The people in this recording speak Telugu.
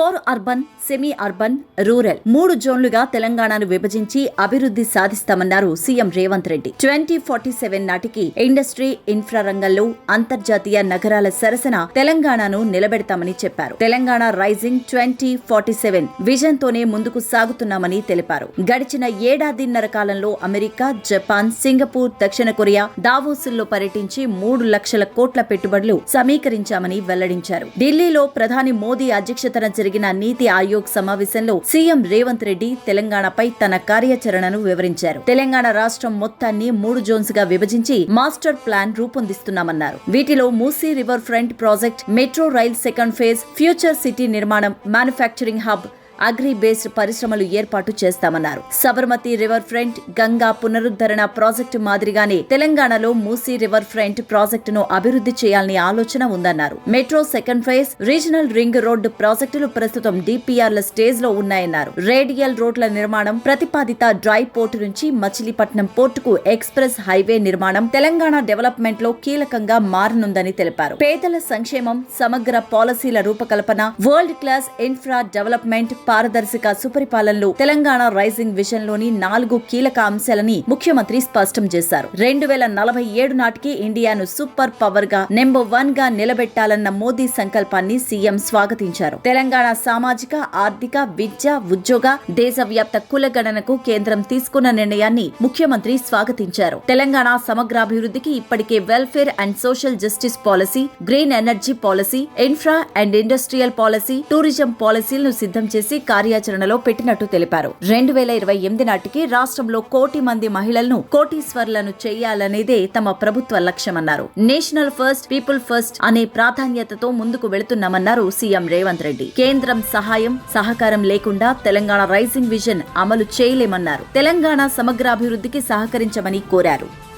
Core urban semi urban rural మూడు జోన్లుగా తెలంగాణను విభజించి అభివృద్ధి సాధిస్తామన్నారు CM Revanth Reddy. Twenty forty seven నాటికి ఇండస్ట్రీ ఇన్ఫ్రా రంగంలో అంతర్జాతీయ నగరాల సరసన తెలంగాణను నిలబెడతామని చెప్పారు. Telangana rising twenty forty seven vision తోనే ముందుకు సాగుతున్నామని తెలిపారు. గడిచిన ఏడాదిన్నర కాలంలో అమెరికా జపాన్ సింగపూర్ దక్షిణ కొరియా దావోసుల్లో పర్యటించి మూడు లక్షల కోట్ల పెట్టుబడులు సమీకరించామని వెల్లడించారు. ఢిల్లీలో ప్రధాని మోదీ అధ్యక్షతన జరిగిన నీతి ఆయోగ్ సమావేశంలో సీఎం రేవంత్ రెడ్డి తెలంగాణపై తన కార్యాచరణను వివరించారు. తెలంగాణ రాష్ట్రం మొత్తాన్ని మూడు జోన్స్గా విభజించి మాస్టర్ ప్లాన్ రూపొందిస్తున్నామన్నారు. వీటిలో Musi river front project metro rail second phase future city నిర్మాణం మ్యానుఫ్యాక్చరింగ్ హబ్ అగ్రి బేస్డ్ పరిశ్రమలు ఏర్పాటు చేస్తామన్నారు. సబర్మతి రివర్ ఫ్రంట్ గంగా పునరుద్ధరణ ప్రాజెక్టు మాదిరిగానే తెలంగాణలో మూసీ రివర్ ఫ్రంట్ ప్రాజెక్టును అభివృద్ధి చేయాలని ఆలోచన ఉందన్నారు. Metro second phase regional ring road ప్రాజెక్టులు ప్రస్తుతం డిపిఆర్ల స్టేజ్లో ఉన్నాయన్నారు. రేడియల్ రోడ్ల నిర్మాణం ప్రతిపాదిత డ్రై పోర్టు నుంచి మచిలీపట్నం పోర్టుకు ఎక్స్ప్రెస్ హైవే నిర్మాణం తెలంగాణ డెవలప్మెంట్లో కీలకంగా మారనుందని తెలిపారు. పేదల సంక్షేమం సమగ్ర పాలసీల రూపకల్పన వరల్డ్ క్లాస్ ఇన్ఫ్రా డెవలప్మెంట్ పారదర్శక సుపరిపాలనలో తెలంగాణ రైజింగ్ విజన్లోని నాలుగు కీలక అంశాలని ముఖ్యమంత్రి స్పష్టం చేశారు. రెండు వేల నలభై ఏడు నాటికి ఇండియాను సూపర్ పవర్గా నెంబర్ వన్గా నిలబెట్టాలన్న మోదీ సంకల్పాన్ని సీఎం స్వాగతించారు. తెలంగాణ సామాజిక ఆర్థిక విద్య ఉద్యోగ దేశవ్యాప్త కులగణనకు కేంద్రం తీసుకున్న నిర్ణయాన్ని ముఖ్యమంత్రి స్వాగతించారు. తెలంగాణ సమగ్రాభివృద్ధికి ఇప్పటికే welfare and social justice policy green energy policy infra and industrial policy tourism పాలసీలను సిద్ధం చేసి కార్యాచరణలో పెట్టినట్టు తెలిపారు. రెండు వేల ఇరవై ఎనిమిది నాటికి రాష్ట్రంలో కోటి మంది మహిళలను కోటీశ్వర్లను చేయాలనేదే తమ ప్రభుత్వ లక్ష్యమన్నారు. నేషనల్ ఫస్ట్ పీపుల్ ఫస్ట్ అనే ప్రాధాన్యతతో ముందుకు వెళుతున్నామన్నారు సీఎం రేవంత్ రెడ్డి. కేంద్రం సహాయం సహకారం లేకుండా తెలంగాణ రైజింగ్ విజన్ అమలు చేయలేమన్నారు. తెలంగాణ సమగ్రాభివృద్ధికి సహకరించమని కోరారు.